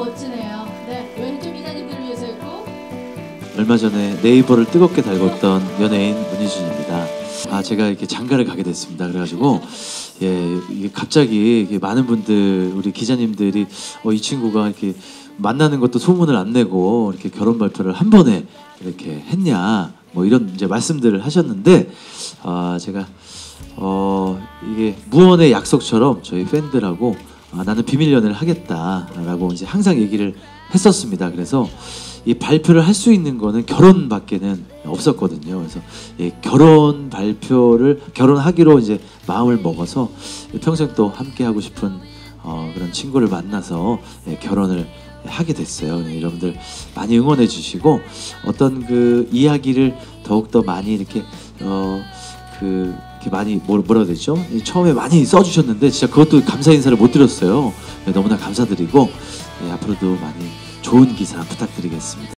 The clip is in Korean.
멋지네요. 네, 왼쪽 기자님들을 위해서였고 얼마 전에 네이버를 뜨겁게 달궜던 연예인 문희준입니다. 아 제가 이렇게 장가를 가게 됐습니다. 그래가지고 예 이게 갑자기 이게 많은 분들 우리 기자님들이 어, 이 친구가 이렇게 만나는 것도 소문을 안 내고 이렇게 결혼 발표를 한 번에 이렇게 했냐 뭐 이런 이제 말씀들을 하셨는데 아 제가 어 이게 무언의 약속처럼 저희 팬들하고 아, 나는 비밀 연애를 하겠다라고 이제 항상 얘기를 했었습니다. 그래서 이 발표를 할 수 있는 거는 결혼밖에는 없었거든요. 그래서 예, 결혼 발표를 결혼하기로 이제 마음을 먹어서 평생 또 함께 하고 싶은 어, 그런 친구를 만나서 예, 결혼을 하게 됐어요. 네, 여러분들 많이 응원해 주시고 어떤 그 이야기를 더욱 더 많이 이렇게 어, 그 이렇게 많이 뭐, 뭐라? 이 처음에 많이 써주셨는데 진짜 그것도 감사 인사를 못 드렸어요. 네, 너무나 감사드리고 예, 앞으로도 많이 좋은 기사 부탁드리겠습니다.